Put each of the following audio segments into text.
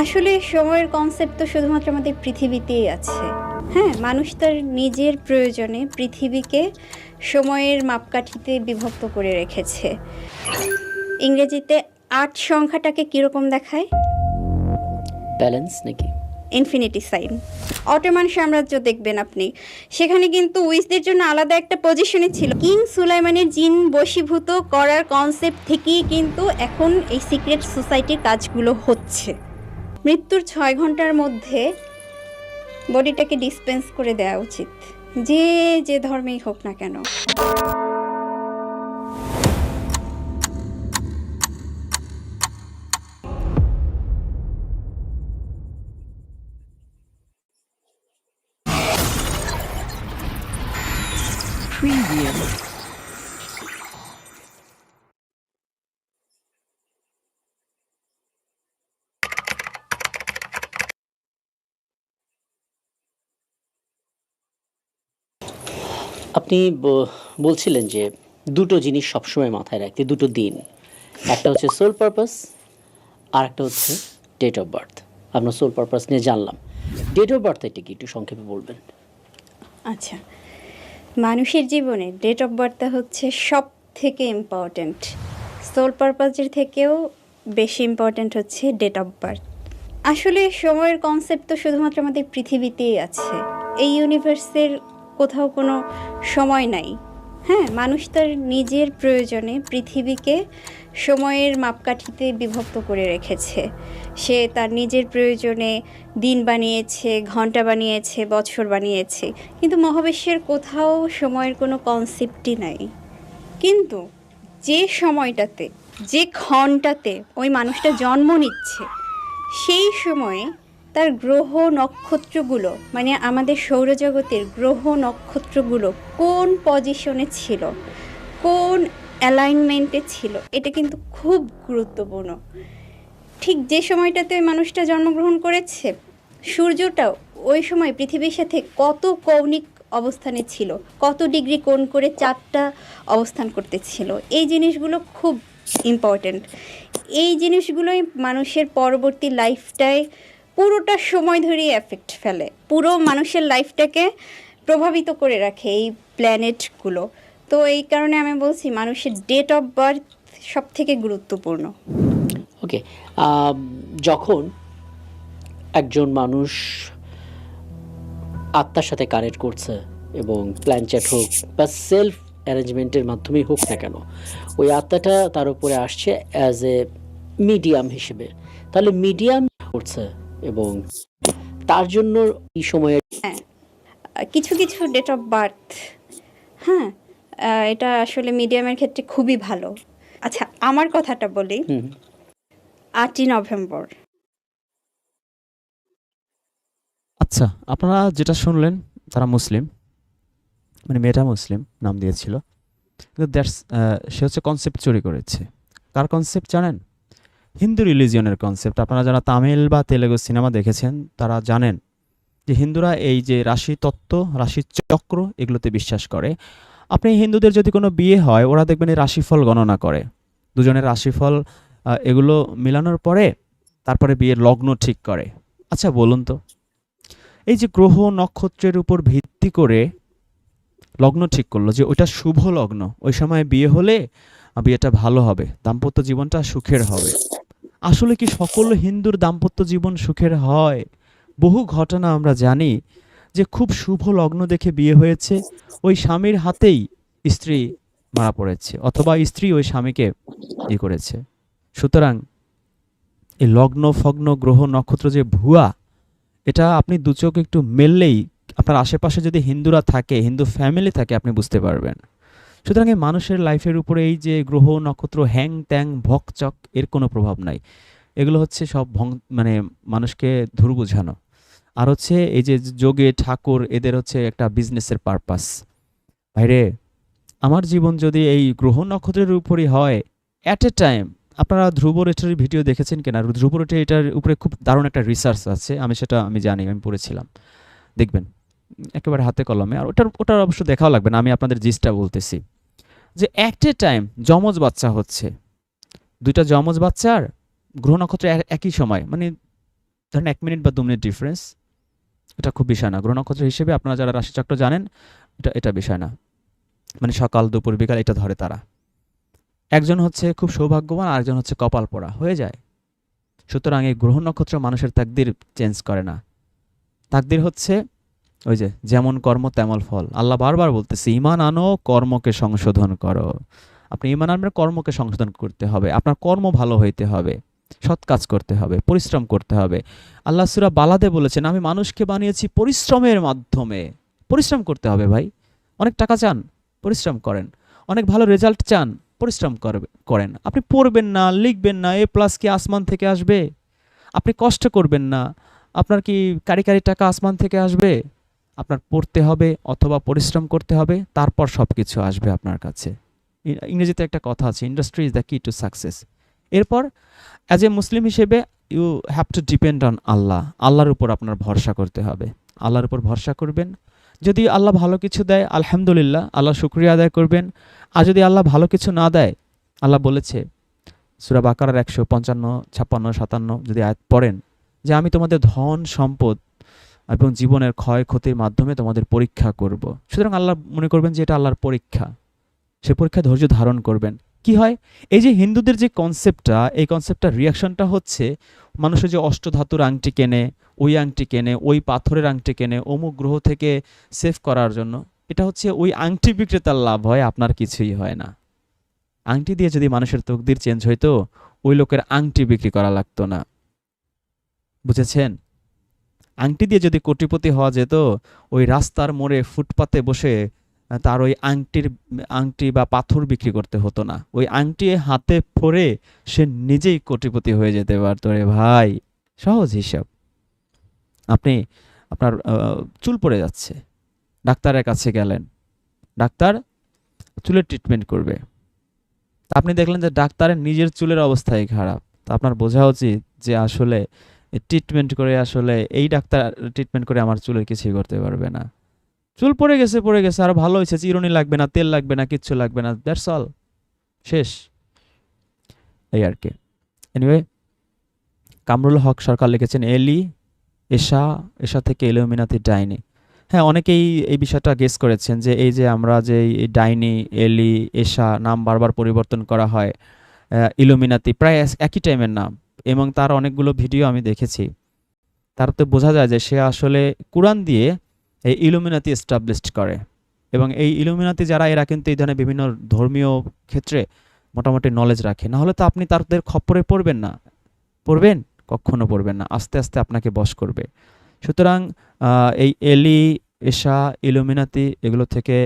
আসলে সময়ের কনসেপ্ট তো শুধুমাত্র আমাদের পৃথিবীতেই আছে। হ্যাঁ মানুষ তার নিজের প্রয়োজনে পৃথিবীকে সময়ের মাপকাঠিতে বিভক্ত করে রেখেছে। ইংরেজিতে আট সংখ্যাটাকে কীরকম দেখায়? ব্যালেন্স নাকি? ইনফিনিটি সাইন অটোমান সাম্রাজ্য দেখবেন আপনি। সেখানে কিন্তু উইসদের জন্য আলাদা একটা পজিশনে ছিল। কিং সুলাইমানের জিন বশীভূত করার কনসেপ্ট থেকেই কিন্তু এখন এই সিক্রেট সোসাইটির কাজগুলো হচ্ছে। মৃত্যুর ছয় ঘণ্টার মধ্যে বডিটাকে ডিসপেন্স করে দেওয়া উচিত। যে যে ধর্মেই হোক না কেন। আপনি বলছিলেন যে দুটো জিনিস সবসময় মাথায় রাখতে, দুটো দিন। একটা হচ্ছে সোল পারপাস আর একটা হচ্ছে ডেট অফ বার্থ আপনার সোল পারপাস নিয়ে জানলাম। ডেট অফ বার্থ এটা কি? একটু সংক্ষেপে বলবেন। আচ্ছা। মানুষের জীবনে ডেট অফ বার্থটা হচ্ছে সব থেকে ইম্পর্ট্যান্ট সোল পারপাসের থেকেও বেশি ইম্পর্ট্যান্ট হচ্ছে ডেট অফ বার্থ আসলে সময়ের কনসেপ্ট তো শুধুমাত্র আমাদের পৃথিবীতেই আছে। এই ইউনিভার্সের কোথাও কোনো সময় নাই। হ্যাঁ মানুষ তার নিজের প্রয়োজনে পৃথিবীকে সময়ের মাপকাঠিতে বিভক্ত করে রেখেছে। সে তার নিজের প্রয়োজনে দিন বানিয়েছে, ঘণ্টা বানিয়েছে, বছর বানিয়েছে। কিন্তু মহাবিশ্বের কোথাও সময়ের কোনো কনসেপ্টই নাই। কিন্তু যে সময়টাতে, যে ক্ষণটাতে ওই মানুষটা জন্ম নিচ্ছে, সেই সময়ে তার গ্রহ নক্ষত্রগুলো মানে আমাদের সৌরজগতের গ্রহ নক্ষত্রগুলো কোন পজিশনে ছিল? কোন অ্যালাইনমেন্টে ছিল? এটা কিন্তু খুব গুরুত্বপূর্ণ। ঠিক যে সময়টাতে ওই মানুষটা জন্মগ্রহণ করেছে, সূর্যটাও ওই সময় পৃথিবীর সাথে কত কৌণিক অবস্থানে ছিল, কত ডিগ্রি কোণ করে চারটা অবস্থান করতেছিল এই জিনিসগুলো খুব ইম্পর্ট্যান্ট এই জিনিসগুলোই মানুষের পরবর্তী লাইফটায় পুরোটা সময় ধরেই এফেক্ট ফেলে। পুরো মানুষের লাইফটাকে প্রভাবিত করে রাখে এই প্ল্যানেটগুলো তো এই কারণে আমি বলছি, মানুষের ডেট অফ বার্থ সব থেকে গুরুত্বপূর্ণ ওকে যখন একজন মানুষ আত্মার সাথে কানেক্ট করছে এবং প্ল্যান চ্যাট হোক বা সেলফ অ্যারেঞ্জমেন্টের মাধ্যমেই হোক না কেন, ওই আত্মাটা তার উপরে আসছে অ্যাজ এ মিডিয়াম হিসেবে। তাহলে মিডিয়াম করছে এবং তার জন্য এই সময়ে আহ, কিছু কিছু ডেট অফ বার্থ হ্যাঁ এটা আসলে মিডিয়ামের ক্ষেত্রে খুবই ভালো। আচ্ছা আমার কথাটা বলি। আটই নভেম্বর। আচ্ছা আপনারা যেটা শুনলেন তারা মুসলিম। মানে মেয়েটা মুসলিম নাম দিয়েছিল। কিন্তু দ্যাটস সে হচ্ছে কনসেপ্ট চুরি করেছে। কার কনসেপ্ট জানেন? হিন্দু রিলিজিয়নের কনসেপ্ট আপনারা যারা তামিল বা তেলেগু সিনেমা দেখেছেন, তারা জানেন যে হিন্দুরা এই যে রাশি তত্ত্ব, রাশি চক্র, এগুলোতে বিশ্বাস করে। আপনি হিন্দুদের যদি কোনো বিয়ে হয়, ওরা দেখবেন এই রাশিফল গণনা করে। দুজনের রাশিফল এগুলো মেলানোর পরে তারপরে বিয়ের লগ্ন ঠিক করে। আচ্ছা বলুন তো, এই যে গ্রহ নক্ষত্রের উপর ভিত্তি করে লগ্ন ঠিক করল যে ওইটা শুভ লগ্ন, ওই সময় বিয়ে হলে বিয়েটা ভালো হবে, দাম্পত্য জীবনটা সুখের হবে। আসলে কি সকল হিন্দুর দাম্পত্য জীবন সুখের হয়? বহু ঘটনা আমরা জানি যে খুব শুভ লগ্ন দেখে বিয়ে হয়েছে, ওই স্বামীর হাতেই স্ত্রী মারা পড়েছে, অথবা স্ত্রী ওই স্বামীকে ই করেছে। সুতরাং এই লগ্ন, ফগ্ন, গ্রহ, নক্ষত্র যে ভুয়া, এটা আপনি দু চোখ একটু মেললেই আপনার আশেপাশে যদি হিন্দুরা থাকে, হিন্দু ফ্যামিলি থাকে, আপনি বুঝতে পারবেন। সুতরাং এই মানুষের লাইফের উপরে এই যে গ্রহ, নক্ষত্র, হ্যাং ত্যাং, ভকচক, এর কোনো প্রভাব নাই। এগুলো হচ্ছে সব ভং মানে মানুষকে ধুর বোঝানো। আর হচ্ছে এই যে যোগে ঠাকুর, এদের হচ্ছে একটা বিজনেসের পারপাস ভাইরে, আমার জীবন যদি এই গ্রহ নক্ষত্রের উপরই হয় অ্যাট এ টাইম আপনারা ধ্রুব রেটের ভিডিও দেখেছেন কিনা? ধ্রুব রেটের এটার উপরে খুব দারুণ একটা রিসার্চ আছে, আমি সেটা, আমি জানি, আমি পড়েছিলাম। দেখবেন, একেবারে হাতে কলমে। আর ওটার ওটার অবশ্য দেখাও লাগবে না, আমি আপনাদের জিসটা বলতেছি। যে অ্যাট এ টাইম যমজ বাচ্চা হচ্ছে। দুইটা যমজ বাচ্চার গ্রহ নক্ষত্র এক- একই সময়। মানে ধরেন এক মিনিট বা দু মিনিট ডিফারেন্স এটা খুব বিষয় না। গ্রহ নক্ষত্র হিসেবে আপনারা যারা রাশিচক্র জানেন, এটা এটা বিষয় না। মানে সকাল, দুপুর, বিকাল এটা ধরে তারা। একজন হচ্ছে খুব সৌভাগ্যবান, আরেকজন হচ্ছে কপাল পোড়া। হয়ে যায়। সুতরাং এই গ্রহ নক্ষত্র মানুষের তাকদির চেঞ্জ করে না। তাকদির হচ্ছে ওই যে, যেমন কর্ম তেমন ফল। আল্লাহ বারবার বলতেছে ইমান আনো, কর্মকে সংশোধন করো। আপনি ইমান আনবেন, কর্মকে সংশোধন করতে হবে। আপনার কর্ম ভালো হইতে হবে, সৎ কাজ করতে হবে, পরিশ্রম করতে হবে। আল্লাহ সুরা বালাদে বলেছেন, আমি মানুষকে বানিয়েছি পরিশ্রমের মাধ্যমে। পরিশ্রম করতে হবে ভাই। অনেক টাকা চান, পরিশ্রম করেন। অনেক ভালো রেজাল্ট চান, পরিশ্রম করবে করেন। আপনি পড়বেন না, লিখবেন না, এ প্লাস কি আসমান থেকে আসবে? আপনি কষ্ট করবেন না। আপনার কি কারি কারি টাকা আসমান থেকে আসবে? আপনার পড়তে হবে অথবা পরিশ্রম করতে হবে, তারপর সব কিছু আসবে আপনার কাছে। ইংরেজিতে একটা কথা আছে industry is the key to success এরপর অ্যাজ এ মুসলিম হিসেবে you have to depend on Allah আল্লাহর উপর আপনার ভরসা করতে হবে। আল্লাহর উপর ভরসা করবেন। যদি আল্লাহ ভালো কিছু দেয়, আলহামদুলিল্লাহ, আল্লাহ শুক্রিয়া আদায় করবেন। আর যদি আল্লাহ ভালো কিছু না দেয়, আল্লাহ বলেছে, সুরা বাকারার একশো পঞ্চান্ন, ছাপ্পান্ন, সাতান্ন যদি আয়াত পড়েন যে, আমি তোমাদের ধন, সম্পদ এবং জীবনের ক্ষয়ক্ষতির মাধ্যমে তোমাদের পরীক্ষা করব। সুতরাং আল্লাহ মনে করবেন যে এটা আল্লাহর পরীক্ষা। সে পরীক্ষা ধৈর্য ধারণ করবেন। কি হয়? এই যে হিন্দুদের যে কনসেপ্টটা এই কনসেপ্টটার রিয়াকশনটা হচ্ছে মানুষের যে অষ্টধাতুর আংটি কেনে, ওই আংটি কেনে, ওই পাথরের আংটি কেনে, অমুক গ্রহ থেকে সেভ করার জন্য। এটা হচ্ছে ওই আংটি বিক্রেতার লাভ হয়, আপনার কিছুই হয় না। আংটি দিয়ে যদি মানুষের তকদির চেঞ্জ হইতো, ওই লোকের আংটি বিক্রি করা লাগতো না। বুঝেছেন? আংটি দিয়ে যদি কোটিপতি হওয়া যেত, ওই রাস্তার মোড়ে ফুটপাতে বসে তার ওই আংটির, আংটি বা পাথর বিক্রি করতে হতো না। ওই আংটি হাতে পরে সে নিজেই কোটিপতি হয়ে যেতে পারতো রে ভাই। সহজ হিসাব। আপনি, আপনার চুল পড়ে যাচ্ছে। ডাক্তারের কাছে গেলেন। ডাক্তার চুলের ট্রিটমেন্ট করবে। আপনি দেখলেন যে ডাক্তারের নিজের চুলের অবস্থাই খারাপ। তা আপনার বোঝা উচিত যে আসলে ট্রিটমেন্ট করে আসলে এই ডাক্তার ট্রিটমেন্ট করে আমার চুলের কিছুই করতে পারবে না। চুল পড়ে গেছে পড়ে গেছে, আর ভালো হয়েছে, চিরুনি লাগবে না, তেল লাগবে না, কিচ্ছু লাগবে না দ্যাটস অল শেষ। এই আর কি। এনিওয়ে কামরুল হক সরকার লিখেছেন, এলি, এশা এশা থেকে এলোমিনাতি ডাইনি। হ্যাঁ অনেকেই এই বিষয়টা গেস করেছেন যে এই যে আমরা যে ডাইনি, এলি, এশা নাম বারবার পরিবর্তন করা হয় ইলুমিনাতি, প্রায় এক- একই টাইমের নাম। এবং তার অনেকগুলো ভিডিও আমি দেখেছি। তার তো বোঝা যায় যে সে আসলে কোরআন দিয়ে এই ইলুমিনাতি এস্টাবলিশড করে। এবং এই ইলুমিনাতি যারা, এরা কিন্তু এই ধরনের বিভিন্ন ধর্মীয় ক্ষেত্রে মোটামুটি নলেজ রাখে। না হলে তো আপনি তাদের খপ্পরে পড়বেন না। পড়বেন? কখনো পড়বেন না। আস্তে আস্তে আপনাকে বশ করবে। সুতরাং এই এলি এশা ইলুমিনাতি এগুলো থেকে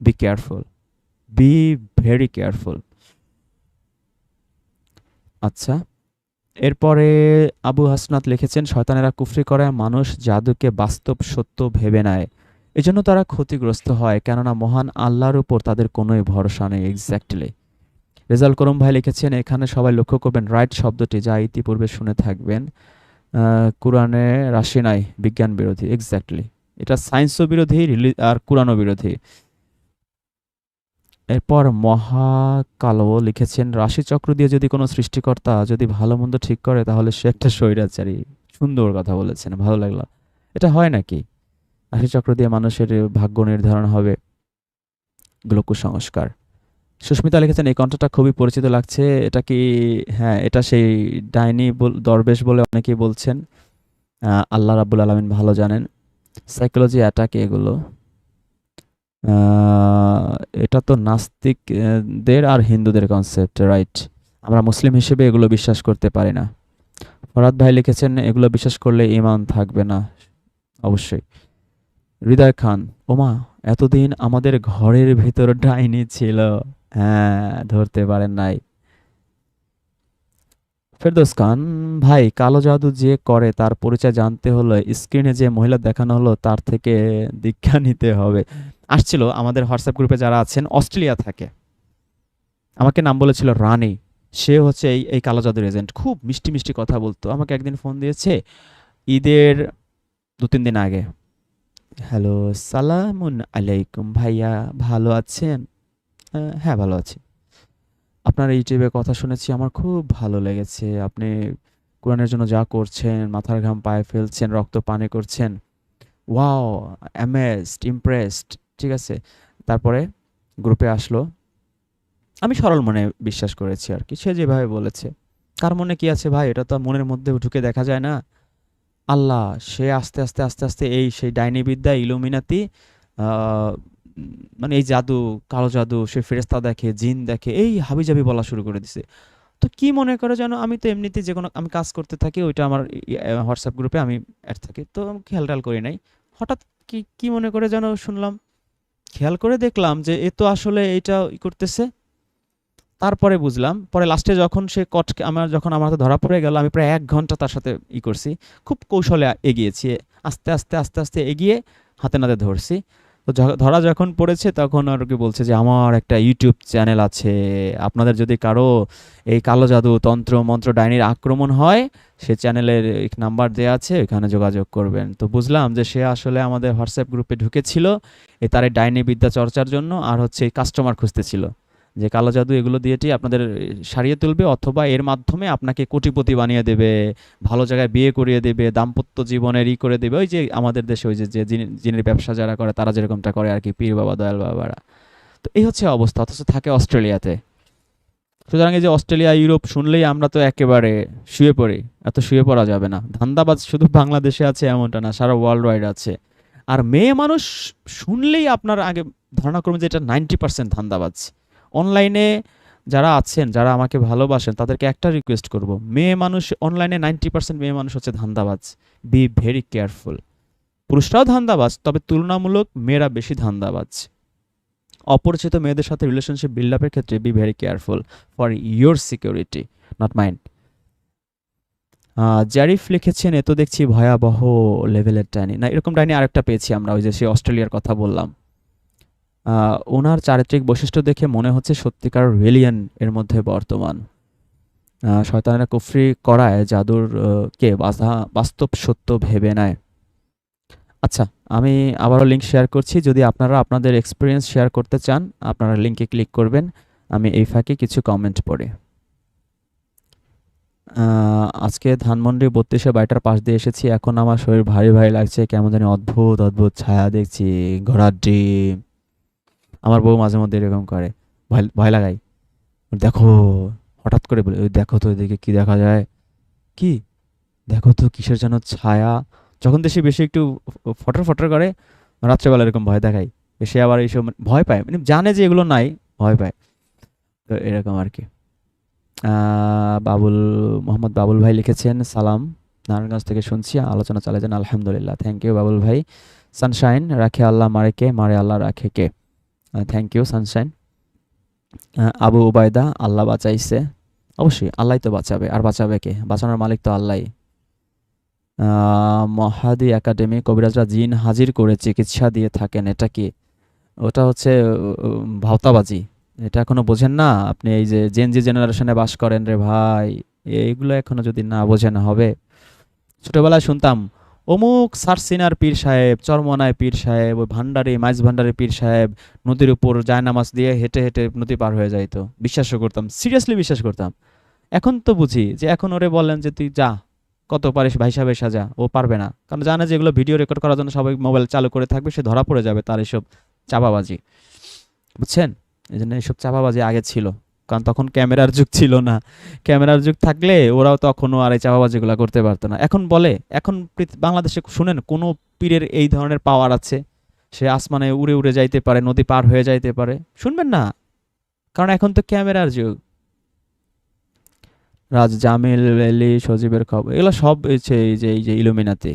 be careful be very careful আচ্ছা। এরপরে আবু হাসনাত লিখেছেন, শয়তানেরা কুফরি করে, মানুষ জাদুকে বাস্তব সত্য ভেবে নেয়। এজন্য তারা ক্ষতিগ্রস্ত হয়, কেননা মহান আল্লাহর উপর তাদের কোনোই ভরসা নেই। এক্স্যাক্টলি রেজাল করম ভাই লিখেছেন, এখানে সবাই লক্ষ্য করবেন রাইট শব্দটি যা ইতিপূর্বে শুনে থাকবেন কোরআনে রাশি নাই, বিজ্ঞান বিরোধী। এক্স্যাক্টলি এটা সায়েন্সও বিরোধী আর কোরআনও বিরোধী। এরপর মহাকালো লিখেছেন, রাশিচক্র দিয়ে যদি কোনো সৃষ্টিকর্তা যদি ভালো মন্দ ঠিক করে, তাহলে সে একটা স্বৈরাচারী। সুন্দর কথা বলেছেন, ভালো লাগল। এটা হয় নাকি? রাশিচক্র দিয়ে মানুষের ভাগ্য নির্ধারণ হবে। এগুলো সুস্মিতা লিখেছেন, এই কণ্ঠটা খুবই পরিচিত লাগছে। এটা কি হ্যাঁ এটা সেই ডাইনি দরবেশ বলে অনেকেই বলছেন। আল্লাহ রাব্বুল আলমিন ভালো জানেন। সাইকোলজি অ্যাটাক এগুলো। এটা তো নাস্তিকদের আর হিন্দুদের কনসেপ্ট রাইট আমরা মুসলিম হিসেবে এগুলো বিশ্বাস করতে পারি না। ফরাদ ভাই লিখেছেন, এগুলো বিশ্বাস করলে ইমান থাকবে না। অবশ্যই। হৃদয় খান, ওমা, এতদিন আমাদের ঘরের ভিতর ডাইনি ছিল। হ্যাঁ ধরতে পারেন নাই। ফেরদৌস খান, ভাই, কালো জাদু যে করে তার পরিচয় জানতে হলে স্ক্রিনে যে মহিলা দেখানো হলো তার থেকে দীক্ষা নিতে হবে। আসছিল আমাদের হোয়াটসঅ্যাপ গ্রুপে যারা আছেন, অস্ট্রেলিয়া থাকে। আমাকে নাম বলেছিল রানি। সে হচ্ছে এই এই কালো জাদুর এজেন্ট। খুব মিষ্টি মিষ্টি কথা বলতো। আমাকে একদিন ফোন দিয়েছে, ঈদের দু তিন দিন আগে। হ্যালো, সালামুন আলাইকুম ভাইয়া, ভালো আছেন? হ্যাঁ ভালো আছি। আপনার ইউটিউবে কথা শুনেছি, আমার খুব ভালো লেগেছে। আপনি কোরআনের জন্য যা করছেন, মাথার ঘাম পায়ে ফেলছেন, রক্ত পানে করছেন। Wow, amazed, impressed. ঠিক আছে? তারপরে গ্রুপে আসলো। আমি সরল মনে বিশ্বাস করেছি আর কি, সে যেভাবে বলেছে। কার মনে কি আছে ভাই? এটা তো মনের মধ্যে ঢুকে দেখা যায় না। আল্লাহ, সে আস্তে আস্তে আস্তে আস্তে এই সেই ডাইনি বিদ্যা, ইলুমিনাতি মানে এই জাদু, কালো জাদু, সে ফেরেস্তা দেখে, জিন দেখে, এই হাবিজাবি বলা শুরু করে দিছে। তো কি মনে করে যেন আমি তো এমনিতে যে কোনো, আমি কাজ করতে থাকি, ওইটা আমার হোয়াটসঅ্যাপ গ্রুপে আমি অ্যাড থাকি। তো আমি খেয়াল টেয়াল করি নাই। হঠাৎ কি কি মনে করে যেন শুনলাম? খেয়াল করে দেখলাম যে এ তো আসলে এইটা ই করতেছে। তারপরে বুঝলাম, পরে লাস্টে যখন সে কট আমার, যখন আমার হাতে ধরা পড়ে গেল, আমি প্রায় এক ঘণ্টা তার সাথে ই করছি। খুব কৌশলে এগিয়েছি, আস্তে আস্তে আস্তে আস্তে এগিয়ে হাতে নাতে ধরছি। তো ধরা যখন পড়েছে তখন আর কি বলছে যে, আমার একটা ইউটিউব চ্যানেল আছে। আপনাদের যদি কারও এই কালো জাদু তন্ত্র, মন্ত্র, ডাইনির আক্রমণ হয়, সে চ্যানেলের নাম্বার দেওয়া আছে, ওইখানে যোগাযোগ করবেন। তো বুঝলাম যে সে আসলে আমাদের হোয়াটসঅ্যাপ গ্রুপে ঢুকেছিল, এ তার ডাইনি বিদ্যা চর্চার জন্য, আর হচ্ছে কাস্টমার খুঁজতেছিল। যে কালো জাদু এগুলো দিয়েটি আপনাদের সারিয়ে তুলবে অথবা এর মাধ্যমে আপনাকে কোটিপতি বানিয়ে দেবে, ভালো জায়গায় বিয়ে করিয়ে দেবে, দাম্পত্য জীবনের ই করে দেবে। ওই যে আমাদের দেশে ওই যে যে যিনি ব্যবসা যারা করে তারা যেরকমটা করে আর কি, পীর বাবা, দয়াল বাবারা। তো এই হচ্ছে অবস্থা, অথচ থাকে অস্ট্রেলিয়াতে। সুতরাং এই যে অস্ট্রেলিয়া, ইউরোপ শুনলেই আমরা তো একেবারে শুয়ে পড়ি, এত শুয়ে পড়া যাবে না। ধান্দাবাজ শুধু বাংলাদেশে আছে এমনটা না, সারা ওয়ার্ল্ড ওয়াইড আছে। আর মেয়ে মানুষ শুনলেই আপনার আগে ধারণা করবেন যে এটা নাইনটি পার্সেন্ট ধান্দাবাজ। অনলাইনে যারা আছেন, যারা আমাকে ভালোবাসেন, তাদেরকে একটা রিকোয়েস্ট করব। মেয়ে মানুষ অনলাইনে নাইনটি পার্সেন্ট মেয়ে মানুষ হচ্ছে ধান্দাবাজ। বি ভেরি কেয়ারফুল পুরুষরাও ধান্দাবাজ, তবে তুলনামূলক মেয়েরা বেশি ধান্দাবাজ। অপরিচিত মেয়েদের সাথে রিলেশনশিপ বিল্ড আপের ক্ষেত্রে be very careful for your security not mind Jarif লিখেছেন, এ তো দেখছি ভয়াবহ লেভেলের ডাইনি। না, এরকম ডাইনি আরেকটা পেয়েছি আমরা, ওই যে সে অস্ট্রেলিয়ার কথা বললাম। ওনার চারিত্রিক বৈশিষ্ট্য দেখে মনে হচ্ছে সত্যিকার রেলিয়ান এর মধ্যে বর্তমান। শয়তানেরা কুফরি করায় জাদুর কে বাধা- বাস্তব সত্য ভেবে নেয়। আচ্ছা আমি আবারও লিঙ্ক শেয়ার করছি। যদি আপনারা আপনাদের এক্সপিরিয়েন্স শেয়ার করতে চান, আপনারা লিঙ্কে ক্লিক করবেন। আমি এই ফাঁকে কিছু কমেন্ট পড়ি। আজকে ধানমন্ডি বত্রিশে বাড়িটার পাশ দিয়ে এসেছি। এখন আমার শরীর ভারী ভারী লাগছে। কেমন জানি অদ্ভুত অদ্ভুত ছায়া দেখছি। ঘোড়ার ডিম। আমার বউ মাঝে মধ্যে এরকম করে। ভয় ভয় লাগাই। দেখো, হঠাৎ করে বলে, ওই দেখো তো ওইদিকে কি দেখা যায়। কি? দেখো তো কিসের যেন ছায়া। যখন দেশে বেশি একটু ফটর ফটর করে, রাত্রেবেলা এরকম ভয় দেখায় সে আবার এইসব মানে ভয় পায়। মানে জানে যে এগুলো নাই, ভয় পায়। তো এরকম আর কি। বাবুল, মোহাম্মদ বাবুল ভাই লিখেছেন, সালাম। নারায়ণগঞ্জ থেকে শুনছি, আলোচনা চালিয়ে যান, আলহামদুলিল্লাহ। থ্যাংক ইউ বাবুল ভাই। সানশাইন রাখে আল্লাহ, মারে কে? মারে আল্লাহ, রাখে কে? Thank you Sunshine Abu Ubaida আল্লাহ বাঁচাইছে। অবশ্যই আল্লাহ তো বাঁচাবে। আর বাঁচাবে কে? বাঁচানোর মালিক তো আল্লাহ মহাদি একাডেমি কবিরাজরা জিন হাজির করে চিকিৎসা দিয়ে থাকেন। এটা কি? ওটা হচ্ছে ভাওতাবাজি। এটা এখনও বোঝেন না? আপনি এই যে জেন জি জেনারেশনে বাস করেন রে ভাই এইগুলো এখনও যদি না বোঝেন হবে। ছোটবেলায় শুনতাম অমুক সারসিনার পীর সাহেব, চরমনায় পীর সাহেব, ওই ভান্ডারি মাইজ ভান্ডারি পীর সাহেব নদীর উপর জায়নামাজ দিয়ে হেঁটে হেঁটে নদী পার হয়ে যাইতো। বিশ্বাসও করতাম, সিরিয়াসলি বিশ্বাস করতাম। এখন তো বুঝি যে এখন ওরে বললেন যে, তুই যা, কত পারিস ভাইসা ভাইসা যা ও পারবে না। কারণ জানে যে এগুলো ভিডিও রেকর্ড করার জন্য সবাই মোবাইল চালু করে থাকবে, সে ধরা পড়ে যাবে তার এসব চাপাবাজি বুঝছেন? এই জন্য এসব চাপাবাজি আগে ছিল। কারণ তখন ক্যামেরার যুগ ছিল না। ক্যামেরার যুগ থাকলে ওরাও তখনও আর এই চাপাবাজিগুলো করতে পারতো না। এখন বলে, এখন বাংলাদেশে শুনেন, কোনো পীরের এই ধরনের পাওয়ার আছে? সে আসমানে উড়ে উড়ে যাইতে পারে, নদী পার হয়ে যাইতে পারে। শুনবেন না? কারণ এখন তো ক্যামেরার যুগ। রাজ জামিল এলি সজীবের খবর, এগুলো সব এই যে এই যে ইলুমিনাতি।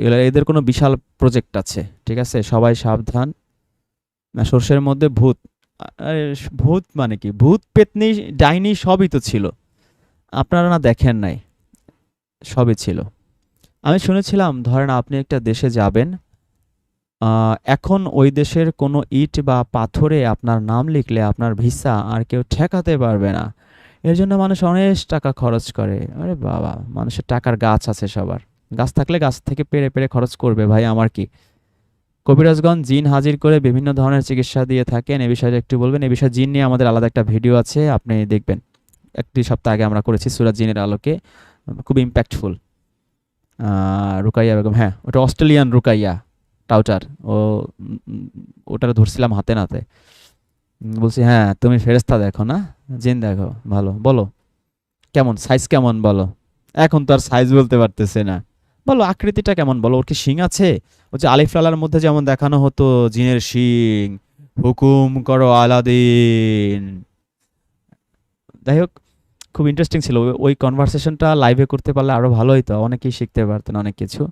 এগুলো, এদের কোনো বিশাল প্রজেক্ট আছে, ঠিক আছে? সবাই সাবধান। না সর্ষের মধ্যে ভূত। ভূত মানে কি? ভূত, পেতনি, ডাইনি সবই তো ছিল। আপনারা না দেখেন নাই, সবই ছিল। আমি শুনেছিলাম, ধরেন আপনি একটা দেশে যাবেন এখন ওই দেশের কোনো ইট বা পাথরে আপনার নাম লিখলে আপনার ভিসা আর কেউ ঠেকাতে পারবে না। এর জন্য মানুষ অনেক টাকা খরচ করে। আরে বাবা, মানুষের টাকার গাছ আছে সবার। গাছ থাকলে গাছ থেকে পেরে পেরে খরচ করবে, ভাই, আমার কি? কবিরাজগঞ্জ জিন হাজির করে বিভিন্ন ধরনের চিকিৎসা দিয়ে থাকেন। এ বিষয়ে একটু বলবেন। এ বিষয়ে জিন নিয়ে আমাদের আলাদা একটা ভিডিও আছে আপনি দেখবেন। একটি সপ্তাহ আগে আমরা করেছি সুরাজ জিনের আলোকে। খুব ইম্প্যাক্টফুল রুকাইয়া বেগম হ্যাঁ ওটা অস্ট্রেলিয়ান রুকাইয়া টাউটার। ও উম, ধরছিলাম হাতে নাতে। বলছি হ্যাঁ তুমি ফেরেস্তা দেখো না? জিন দেখো ভালো। বলো কেমন? সাইজ কেমন বলো? এখন তো আর সাইজ বলতে পারতেছে না। বলো আকৃতিটা কেমন? বলো ওর কি শিং আছে? যে আলিফ লালার মধ্যে যেমন দেখানো হতো জিনের শিং, হুকুম করো আলাদিন। যাই হোক, খুব ইন্টারেস্টিং ছিল। ওই- কনভারসেশনটা লাইভে করতে পারলে আরও ভালো হতো অনেকেই শিখতে পারতেন অনেক কিছু।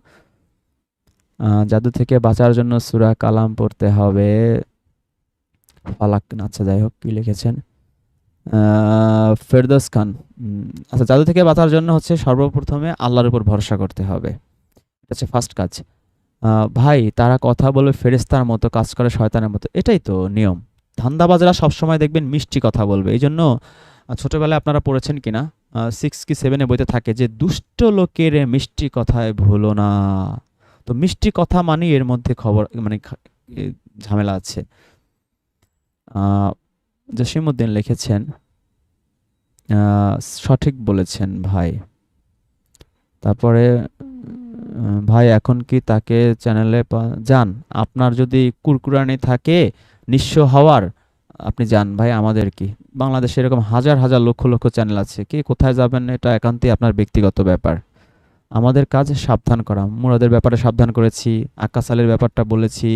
জাদু থেকে বাঁচার জন্য সুরা কালাম পড়তে হবে। ফালাক আচ্ছা যাই হোক, কী লিখেছেন? ফেরদৌস খান। আচ্ছা জাদু থেকে বাঁচার জন্য হচ্ছে সর্বপ্রথমে আল্লাহর উপর ভরসা করতে হবে। এটা হচ্ছে ফার্স্ট কাজ। ভাই তারা কথা বলে ফেরেস্তার মতো কাজ করে শয়তানের মতো। এটাই তো নিয়ম। ধান্দাবাজরা সবসময় দেখবেন মিষ্টি কথা বলবে। এই জন্য ছোটোবেলায় আপনারা পড়েছেন কিনা? সিক্স কি সেভেনে বইতে থাকে যে দুষ্ট লোকের মিষ্টি কথায় ভুলো না। তো মিষ্টি কথা মানে এর মধ্যে খবর মানে ঝামেলা আছে। আহ, জসিমউদ্দিন লিখেছেন সঠিক বলেছেন ভাই। তারপরে ভাই, এখন কি তাকে চ্যানেলে যান। আপনার যদি কুরকুরানি থাকে, নিঃস্ব হওয়ার, আপনি যান ভাই আমাদের কি? বাংলাদেশে এরকম হাজার হাজার লক্ষ লক্ষ চ্যানেল আছে। কি কোথায় যাবেন এটা একান্তই আপনার ব্যক্তিগত ব্যাপার। আমাদের কাজ সাবধান করা। মুরাদের ব্যাপারে সাবধান করেছি, আকাশ আলীর ব্যাপারটা বলেছি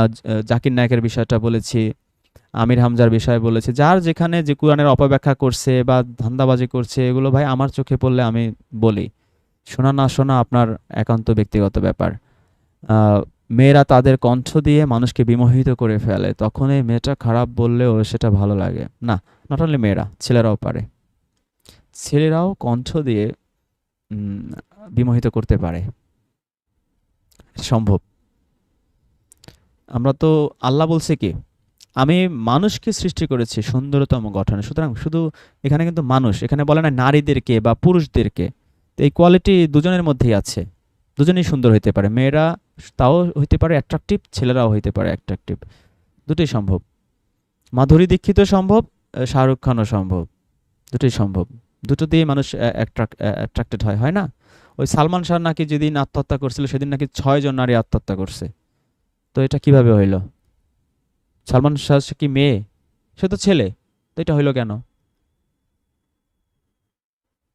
আজ জাকির নায়কের বিষয়টা বলেছি, আমির হামজার বিষয়ে বলেছি। যার যেখানে যে কোরআনের অপব্যাখ্যা করছে বা ধান্দাবাজি করছে, এগুলো ভাই আমার চোখে পড়লে আমি বলি। শোনা না শোনা আপনার একান্ত ব্যক্তিগত ব্যাপার। মেয়েরা তাদের কণ্ঠ দিয়ে মানুষকে বিমোহিত করে ফেলে তখন এই মেয়েটা খারাপ বললেও সেটা ভালো লাগে। না নট অনলি মেয়েরা, ছেলেরাও পারে। ছেলেরাও কণ্ঠ দিয়ে বিমোহিত করতে পারে। সম্ভব। আমরা তো আল্লাহ বলছে কি, আমি মানুষকে সৃষ্টি করেছি সুন্দরতম গঠনে, সুতরাং শুধু এখানে কিন্তু মানুষ, এখানে বলে না নারীদেরকে বা পুরুষদেরকে। তো এই কোয়ালিটি দুজনের মধ্যেই আছে। দুজনেই সুন্দর হইতে পারে। মেয়েরা তাও হইতে পারে অ্যাট্রাকটিভ ছেলেরাও হইতে পারে অ্যাট্রাকটিভ দুটোই সম্ভব। মাধুরী দীক্ষিত সম্ভব শাহরুখ খানও সম্ভব। দুটোই সম্ভব। দুটো দিয়ে মানুষ অ্যাট্রাক্টেড হয় হয় না? ওই সালমান শাহ নাকি যেদিন আত্মহত্যা করছিল, সেদিন নাকি ছয়জন নারী আত্মহত্যা করছে। তো এটা কীভাবে হইল? সালমান শাহ কি মেয়ে? সে তো ছেলে। তো এটা হইল কেন?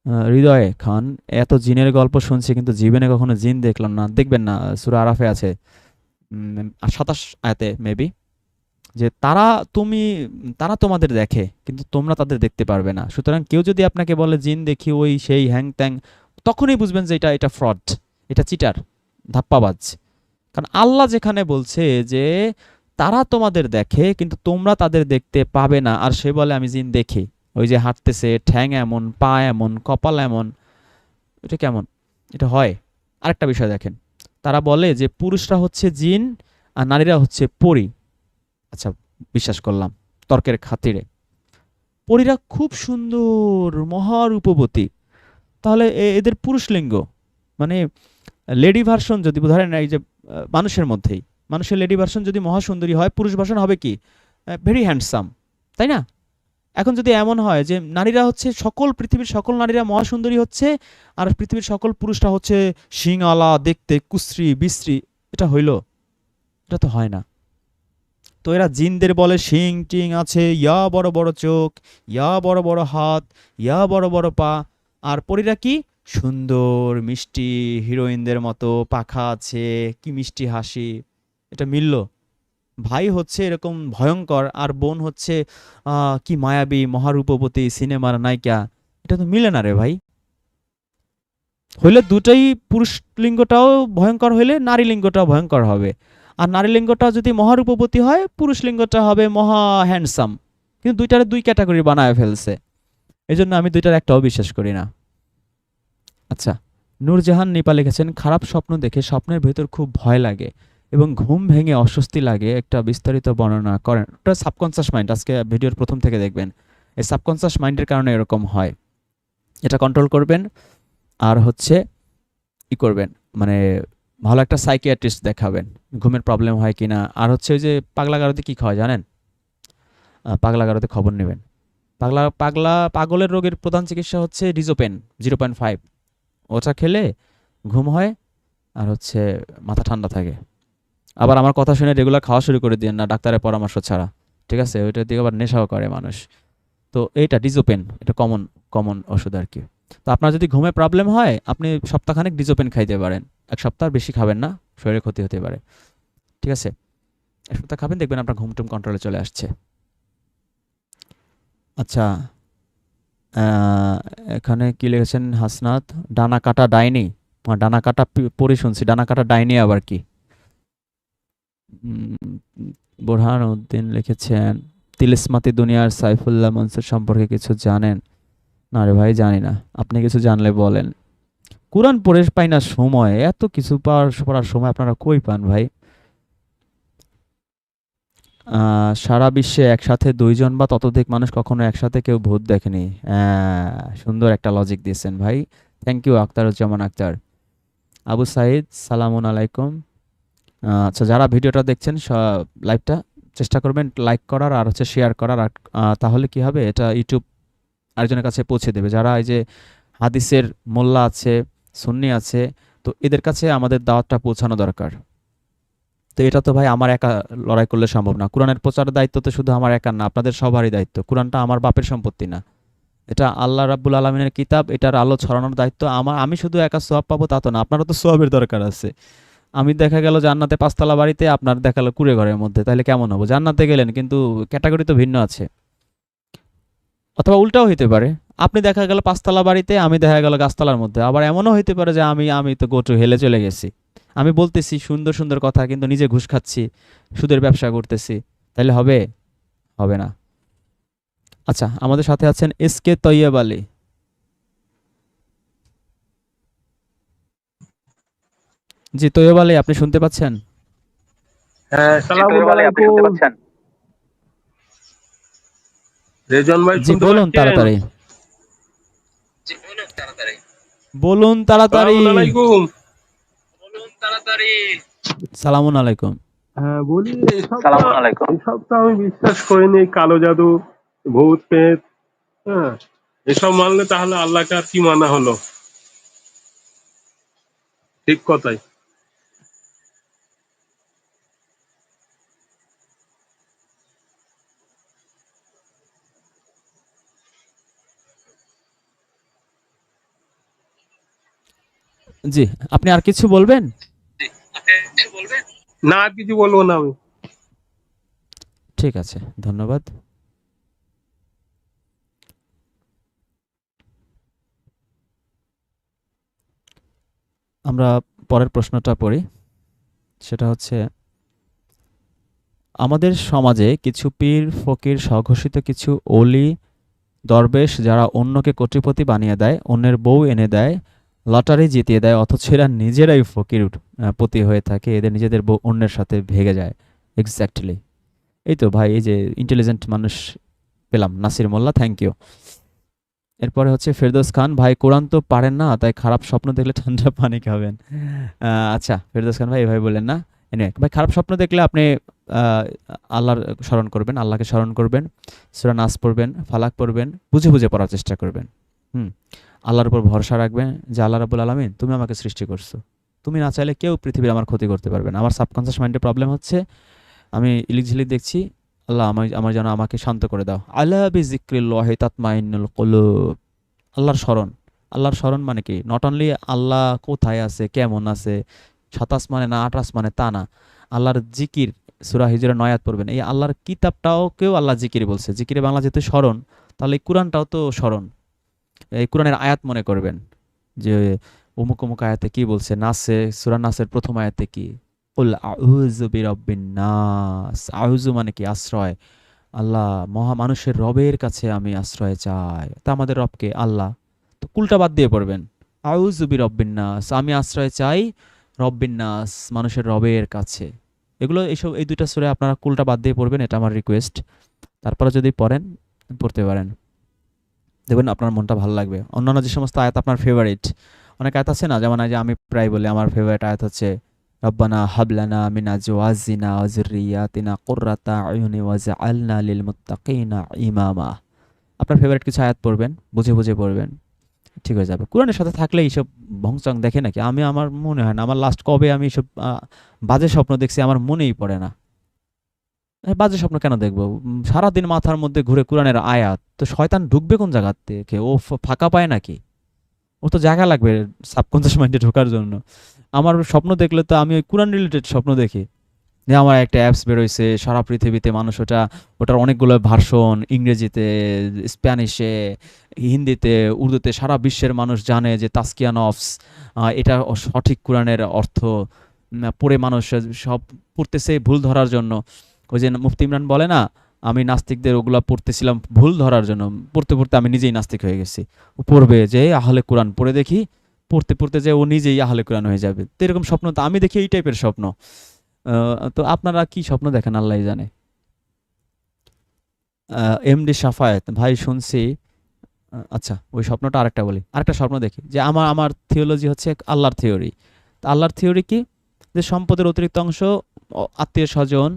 হৃদয় খান এত জিনের গল্প শুনছি কিন্তু জীবনে কখনো জিন দেখলাম না। দেখবেন না সুরা আরাফে আছে সাতাশ আয়াতে মেবি যে তারা তুমি, তারা তোমাদের দেখে, কিন্তু তোমরা তাদের দেখতে পারবে না। সুতরাং কেউ যদি আপনাকে বলে, জিন দেখি ওই সেই হ্যাং ত্যাং, তখনই বুঝবেন যে এটা এটা ফ্রড এটা চিটার ধাপ্পাবাজ। কারণ আল্লাহ যেখানে বলছে যে, তারা তোমাদের দেখে, কিন্তু তোমরা তাদের দেখতে পাবে না। আর সে বলে, আমি জিন দেখি। ওই যে হাঁটতেছে, ঠ্যাং এমন, পা এমন, কপাল এমন, এটা কেমন? এটা হয়। আরেকটা বিষয় দেখেন, তারা বলে যে পুরুষরা হচ্ছে জিন আর নারীরা হচ্ছে পরী। আচ্ছা বিশ্বাস করলাম, তর্কের খাতিরে। পরীরা খুব সুন্দর মহারূপবতী তাহলে এ- এদের পুরুষ লিঙ্গ মানে লেডি ভার্সন যদি, ধরেন এই যে মানুষের মধ্যেই, মানুষের লেডি ভার্সন যদি মহাসুন্দরী হয়, পুরুষ ভার্সন হবে কি? ভেরি হ্যান্ডসাম তাই না? এখন যদি এমন হয় যে নারীরা হচ্ছে সকল পৃথিবীর সকল নারীরা মহাসুন্দরী হচ্ছে, আর পৃথিবীর সকল পুরুষরা হচ্ছে শিংআলা দেখতে কুশ্রী, বিশ্রী, এটা হইল, এটা তো হয় না। তো এরা জিনদের বলে শিং টিং আছে, ইয়া বড় বড় চোখ, ইয়া বড় বড় হাত, ইয়া বড় বড় পা। আর পরীরা কি? সুন্দর, মিষ্টি, হিরোইনদের মতো, পাখা আছে, কি মিষ্টি হাসি। এটা মিলল। ভাই হচ্ছে এরকম ভয়ঙ্কর, আর বোন হচ্ছে কি মায়াবী, মহারূপবতী, সিনেমার নায়িকা। এটা তো মিলে না রে ভাই। হইলে দুটাই পুরুষ লিঙ্গটাও ভয়ঙ্কর হইলে নারী লিঙ্গটাও ভয়ঙ্কর হবে। আর নারী লিঙ্গটা যদি মহারূপবতী হয়, পুরুষ লিঙ্গটা হবে মহা হ্যান্ডসাম। কিন্তু দুইটারে দুই ক্যাটাগরি বানায় ফেলছে। এই জন্য আমি দুইটার একটাও বিশ্বাস করি না। আচ্ছা নূরজাহান নিপা লিখেছেন, খারাপ স্বপ্ন দেখে স্বপ্নের ভেতর খুব ভয় লাগে। এবং ঘুম ভেঙে অস্বস্তি লাগে একটা বিস্তারিত বর্ণনা করেন। ওটা সাবকনসিয়াস মাইন্ড আজকে ভিডিওর প্রথম থেকে দেখবেন। এই সাবকনসিয়াস মাইন্ডের কারণে এরকম হয়। এটা কন্ট্রোল করবেন আর হচ্ছে ই করবেন। মানে ভালো একটা সাইকিয়াট্রিস্ট দেখাবেন ঘুমের প্রবলেম হয় কি না আর হচ্ছে ওই যে পাগলা গারোতে কী খাওয়া জানেন? আহ, পাগলা গারোতে খবর নেবেন। পাগলা পাগলা পাগলের রোগের প্রধান চিকিৎসা হচ্ছে ডিজোপেন জিরো পয়েন্ট ফাইভ ওটা খেলে ঘুম হয় আর হচ্ছে মাথা ঠান্ডা থাকে। আবার আমার কথা শুনে রেগুলার খাওয়া শুরু করে দিন না, ডাক্তারের পরামর্শ ছাড়া। ঠিক আছে? ওইটার দিকে আবার নেশাও করে মানুষ। তো এইটা, ডিজোপেন, এটা কমন কমন ওষুধ আর কি। তো আপনার যদি ঘুমে প্রবলেম হয়, আপনি সপ্তাহখানেক ডিজোপেন খাইতে পারেন। এক সপ্তাহ বেশি খাবেন না, শরীরে ক্ষতি হতে পারে। ঠিক আছে? এক সপ্তাহ খাবেন, দেখবেন আপনার ঘুম টুম কন্ট্রোলে চলে আসছে। আচ্ছা এখানে কি লিখেছেন হাসনাত? ডানা কাটা ডাইনি। ডানা কাটা পি- পড়ে শুনছি ডানা কাটা ডাইনি আবার কি? বোরহান উদ্দিন লিখেছেন তিলিসমাতি দুনিয়ার সাইফুল্লাহ মনসুর সম্পর্কে কিছু জানেন? না রে ভাই, জানি না। আপনি কিছু জানলে বলেন। কোরআন পড়ে পাই না সময়। এত কিছু পাওয়ার, পড়ার সময় আপনারা কই পান ভাই? সারা বিশ্বে একসাথে দুইজন বা ততোধিক মানুষ কখনো একসাথে কেউ ভূত দেখেনি। সুন্দর একটা লজিক দিয়েছেন ভাই। Thank you Akhtaruzzaman Akhtar. Abu Saeed, সালামুন আলাইকুম। আচ্ছা যারা ভিডিওটা দেখছেন লাইভটা চেষ্টা করবেন লাইক করার আর হচ্ছে শেয়ার করার। আর তাহলে কি হবে? এটা ইউটিউব আরেকজনের কাছে পৌঁছে দেবে। যারা এই যে হাদিসের মোল্লা আছে, সুন্নি আছে, তো এদের কাছে আমাদের দাওয়াতটা পৌঁছানো দরকার। তো এটা তো ভাই আমার একা লড়াই করলে সম্ভব না। কোরআনের প্রচারের দায়িত্ব তো শুধু আমার একার না, আপনাদের সবারই দায়িত্ব। কোরআনটা আমার বাপের সম্পত্তি না। এটা আল্লাহ রাব্বুল আলমিনের কিতাব, এটার আলো ছড়ানোর দায়িত্ব। আমার, আমি শুধু একা সোয়াব পাবো তা তো না, আপনারও তো সোয়াবের দরকার আছে। আমি দেখা গেল জান্নাতে পাঁচতলা বাড়িতে আপনার দেখা গেলো কুড়ে ঘরের মধ্যে, তাহলে কেমন হব? জান্নাতে গেলেন কিন্তু ক্যাটাগরি তো ভিন্ন আছে। অথবা উল্টাও হইতে পারে। আপনি দেখা গেল পাঁচতলা বাড়িতে, আমি দেখা গেল গাছতলার মধ্যে। আবার এমনও হইতে পারে যে আমি আমি তো গোটু হেলে চলে গেছি। আমি বলতেছি, সুন্দর সুন্দর কথা, কিন্তু নিজে ঘুষ খাচ্ছি, সুদের ব্যবসা করতেছি। তাহলে হবে? হবে না। আচ্ছা আমাদের সাথে আছেন এস কে তৈয়ব আলী। জি তৈয়ব আলী আপনি শুনতে পাচ্ছেন? হ্যাঁ সালামু আলাইকুম রেজন ভাই জি শুনতে বলুন তাড়াতাড়ি। বলুন তাড়াতাড়ি। সালামু আলাইকুম। সালামুন আলাইকুম। হ্যাঁ বলি এসব এসব তো আমি বিশ্বাস করিনি কালো জাদু ভূত পেট হ্যাঁ। এসব মানলে তাহলে আল্লাহকে আর কি মানা হলো? ঠিক কথাই। জি আপনি আর কিছু বলবেন? না আর কিছু বলব না আমি। ঠিক আছে ধন্যবাদ। আমরা পরের প্রশ্নটা পড়ি। সেটা হচ্ছে আমাদের সমাজে কিছু পীর ফকির স্বঘোষিত কিছু অলি দরবেশ যারা অন্যকে কোটিপতি বানিয়ে দেয় অন্যের বউ এনে দেয় লটারি জিতিয়ে দেয়, অথচ এরা নিজেরাই ফকির পতি হয়ে থাকে, এদের নিজেদের বউ অন্যের সাথে ভেগে যায়। এক্স্যাক্টলি এই তো ভাই, এই যে ইন্টেলিজেন্ট মানুষ পেলাম, নাসির মোল্লা থ্যাংক ইউ এরপরে হচ্ছে ফেরদৌস খান, ভাই কোরআন তো পারেন না, তাই খারাপ স্বপ্ন দেখলে ঠান্ডা পানি খাবেন। আচ্ছা ফেরদৌস খান ভাই, এভাবে বললেন না? এনে ভাই খারাপ স্বপ্ন দেখলে আপনি আল্লাহর স্মরণ করবেন, আল্লাহকে স্মরণ করবেন, সুরা নাচ পড়বেন, ফালাক পড়বেন, বুঝে বুঝে পড়ার চেষ্টা করবেন। হুম। আল্লাহর উপর ভরসা রাখবেন যে আল্লাহ রাবুল আলমিন তুমি আমাকে সৃষ্টি করছ। তুমি না চাইলে কেউ পৃথিবীর আমার ক্ষতি করতে পারবে না। আমার সাবকনসিয়াস মাইন্ডের প্রবলেম হচ্ছে, আমি ইলিক ঝিলিক দেখছি, আল্লাহ আমার আমার যেন আমাকে শান্ত করে দাও। আল্লাহ বি জিক্রিল্লাহ তাতমাইনুল কুলুব। আল্লাহর স্মরণ। আল্লাহর স্মরণ মানে কি? নট অনলি আল্লাহ কোথায় আছে, কেমন আছে সাতাশ মানে না আঠাশ মানে তা না। আল্লাহর জিকির, সুরা হিজরা নয়াত পড়বেন। এই আল্লাহর কিতাবটাও কেউ আল্লাহ জিকির বলছে। জিকিরে বাংলা যেহেতু স্মরণ, তাহলে কোরআনটাও তো স্মরণ। এই কোরআনের আয়াত মনে করবেন যে অমুক অমুক আয়াতে কি বলছে? নাসে, সুরা নাসের প্রথম আয়াতে কি? আউযু বিরাব্বিন নাস। মানে কি? আশ্রয়। আল্লাহ মহা মানুষের রবের কাছে আমি আশ্রয় চাই। তা আমাদের রবকে আল্লাহ। তো কুলটা বাদ দিয়ে পড়বেন। আউযু বিরাব্বিন আমি আশ্রয় চাই রব্বিন মানুষের রবের কাছে। এগুলো এইসব এই দুইটা সুরে আপনারা কুলটা বাদ দিয়ে পড়বেন, এটা আমার রিকোয়েস্ট। তারপরে যদি পড়েন, পড়তে পারেন। দেখবেন আপনার মনটা ভালো লাগবে। অন্যান্য যে সমস্ত আয়াত আপনার ফেভারিট অনেক আয়াত আছে না? যেমন যে আমি প্রায় বলি, আমার ফেভারিট আয়াত হচ্ছে, রব্বানা হাবলানা মিনা জোয়াজিনা ওয়াজরিয়াতিনা কুররাতা আয়ুনি ওয়াজআলনা লিল মুত্তাকিনা ইমামা। আপনার ফেভারিট কিছু আয়াত পড়বেন, বুঝে বুঝে পড়বেন, ঠিক হয়ে যাবে। কোরআনের সাথে থাকলে এইসব ভংচং দেখে নাকি? আমি, আমার মনে হয় না। আমার লাস্ট কবে আমি এইসব বাজে স্বপ্ন দেখছি, আমার মনেই পড়ে না। বাজে স্বপ্ন কেন দেখব? সারাদিন মাথার মধ্যে ঘুরে কোরআনের আয়াত। তো শয়তান ঢুকবে কোন জায়গা থেকে? ও ফাঁকা পায় নাকি? ও তো জায়গা লাগবে সাবকনসিয়াস মাইন্ডে ঢোকার জন্য। আমার স্বপ্ন দেখলে তো আমি ওই কোরআন রিলেটেড স্বপ্ন দেখি। যে আমার একটা অ্যাপস বেরোইছে সারা পৃথিবীতে মানুষ ওটা ওটার অনেকগুলো ভার্সন ইংরেজিতে স্প্যানিশে হিন্দিতে উর্দুতে সারা বিশ্বের মানুষ জানে যে তাস্কিয়া নফস আহ, এটা সঠিক কোরআনের অর্থ পড়ে মানুষ সব পড়তেছে ভুল ধরার জন্য। ওই যে মুফতি ইমরান বলে না, আমি নাস্তিকদের ওগুলো পড়তেছিলাম ভুল ধরার জন্য। পড়তে পড়তে আমি নিজেই নাস্তিক হয়ে গেছি। পড়বে যে আহলে কোরআন পড়ে দেখি, পড়তে পড়তে যে ও নিজেই আহলে কোরআন হয়ে যাবে। তো এরকম স্বপ্ন তো আমি দেখি এই টাইপের স্বপ্ন। তো আপনারা কি স্বপ্ন দেখেন আল্লাহ জানে। এমডি সাফায়েত, ভাই শুনছি। আচ্ছা ওই স্বপ্নটা আরেকটা বলি। আরেকটা স্বপ্ন দেখি, যে আমার আমার থিওলজি হচ্ছে আল্লাহর থিওরি তা আল্লাহর থিওরি কি? যে সম্পদের অতিরিক্ত অংশ, আত্মীয় স্বজন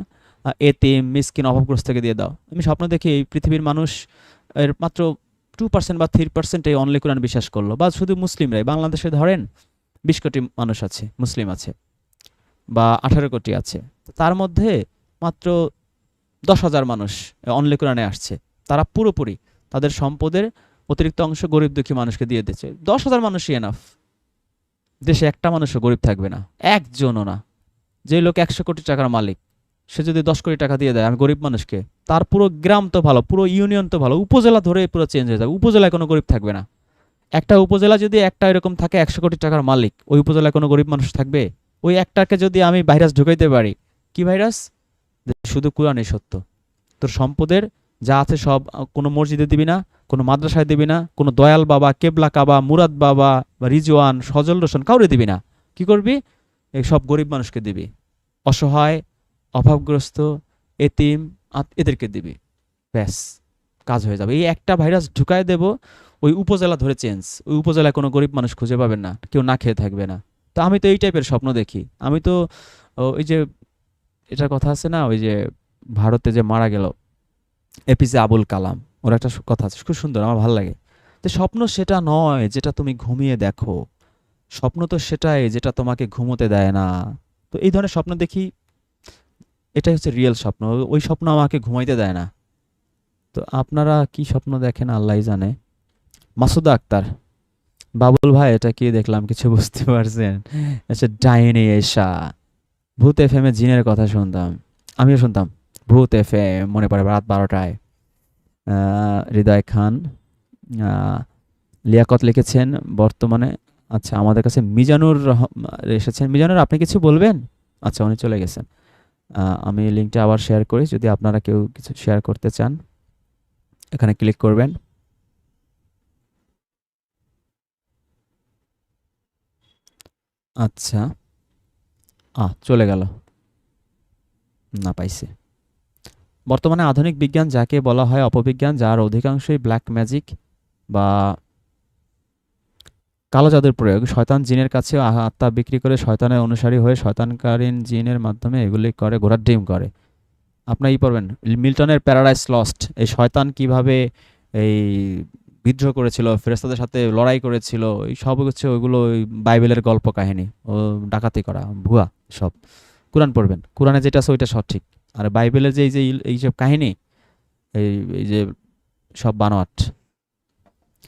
এতিম মিসকিন অভাবগ্রস্তকে দিয়ে দাও। আমি স্বপ্ন দেখি এই পৃথিবীর মানুষ এর মাত্র টু পার্সেন্ট বা থ্রি পার্সেন্ট এই অনলি কোরআন বিশ্বাস করল। বা শুধু মুসলিমরাই, বাংলাদেশে ধরেন বিশ কোটি মানুষ আছে, মুসলিম আছে, বা আঠারো কোটি আছে। তার মধ্যে মাত্র দশ হাজার মানুষ অনলি কোরআনে আসছে। তারা পুরোপুরি তাদের সম্পদের অতিরিক্ত অংশ গরিব দুঃখী মানুষকে দিয়ে দিচ্ছে। দশ হাজার মানুষই এনাফ দেশে একটা মানুষও গরিব থাকবে না। একজনও না। যে লোক একশো কোটি টাকার মালিক সে যদি দশ কোটি টাকা দিয়ে দেয়, আমি গরিব মানুষকে, তার পুরো গ্রাম তো ভালো, পুরো ইউনিয়ন তো ভালো, উপজেলা ধরে পুরো চেঞ্জ হয়ে যাবে। উপজেলায় কোনো গরিব থাকবে না। একটা উপজেলা যদি একটা এরকম থাকে, একশো কোটি টাকার মালিক, ওই উপজেলায় কোনো গরিব মানুষ থাকবে? ওই একটাকে যদি আমি ভাইরাস ঢুকাইতে পারি, কি ভাইরাস শুধু কোরআনই সত্য। তোর সম্পদের যা আছে সব কোনো মসজিদে দিবি না, কোনো মাদ্রাসায় দিবি না, কোনো দয়াল বাবা, কেবলা কাবা, মুরাদ বাবা বা রিজওয়ান, সজল রোশন, কাউরে দিবি না। কি করবি? এই সব গরিব মানুষকে দিবি। অসহায় অভাবগ্রস্ত, এতিম এদেরকে দিবি। ব্যাস, কাজ হয়ে যাবে। এই একটা ভাইরাস ঢুকায় দেব, ওই উপজেলা ধরে চেঞ্জ। ওই উপজেলায় কোনো গরিব মানুষ খুঁজে পাবেন না, কেউ না খেয়ে থাকবে না। তো আমি তো এই টাইপের স্বপ্ন দেখি। আমি তো ওই যে, এটার কথা আছে না, ওই যে, ভারতে যে মারা গেল, এপিজে আবুল কালাম, ওর একটা কথা আছে, খুব সুন্দর, আমার ভালো লাগে। তো স্বপ্ন সেটা নয়, যেটা তুমি ঘুমিয়ে দেখো। স্বপ্ন তো সেটাই, যেটা তোমাকে ঘুমোতে দেয় না। তো এই ধরনের স্বপ্ন দেখি এটাই হচ্ছে রিয়েল স্বপ্ন। ওই স্বপ্ন আমাকে ঘুমাইতে দেয় না। তো আপনারা কি স্বপ্ন দেখেন আল্লাহ জানে। মাসুদা আক্তার, বাবুল ভাই, এটা কি দেখলাম কিছু বুঝতে পারছেন? আচ্ছা ডাইনি এসা ভূত এফ এম এ জিনের কথা শুনতাম। আমিও শুনতাম, ভূত এফ এম মনে পড়ে রাত বারোটায়। হৃদয় খান লিয়াকত লিখেছেন বর্তমানে। আচ্ছা আমাদের কাছে মিজানুর এসেছেন। মিজানুর, আপনি কিছু বলবেন? আচ্ছা উনি চলে গেছেন। আমি লিঙ্কটা আবার শেয়ার করি, যদি আপনারা কেউ কিছু শেয়ার করতে চান, এখানে ক্লিক করবেন। আচ্ছা। আ চলে গেল। না পাইছে। বর্তমানে আধুনিক বিজ্ঞান যাকে বলা হয় অপবিজ্ঞান, যার অধিকাংশই ব্ল্যাক ম্যাজিক বা কালো জাদুর প্রয়োগ। শয়তান জিনের কাছে আত্মা বিক্রি করে শয়তানের অনুসারী হয়ে শয়তানকালীন জিনের মাধ্যমে এগুলি করে, ঘোড়ার ডিম করে। আপনার ই পড়বেন? মিল্টনের প্যারাডাইস লস্ট। এই শয়তান কীভাবে এই বিদ্রোহ করেছিল ফেরেস্তাদের সাথে লড়াই করেছিল, এই সব হচ্ছে ওইগুলো ওই বাইবেলের গল্প কাহিনী ও ডাকাতি করা, ভুয়া সব। কোরআন পড়বেন। কোরআনে যেটা আছে ওইটা সঠিক আর বাইবেলের যে এই যে এই- এইসব কাহিনী, এই এই যে সব বানোয়াট।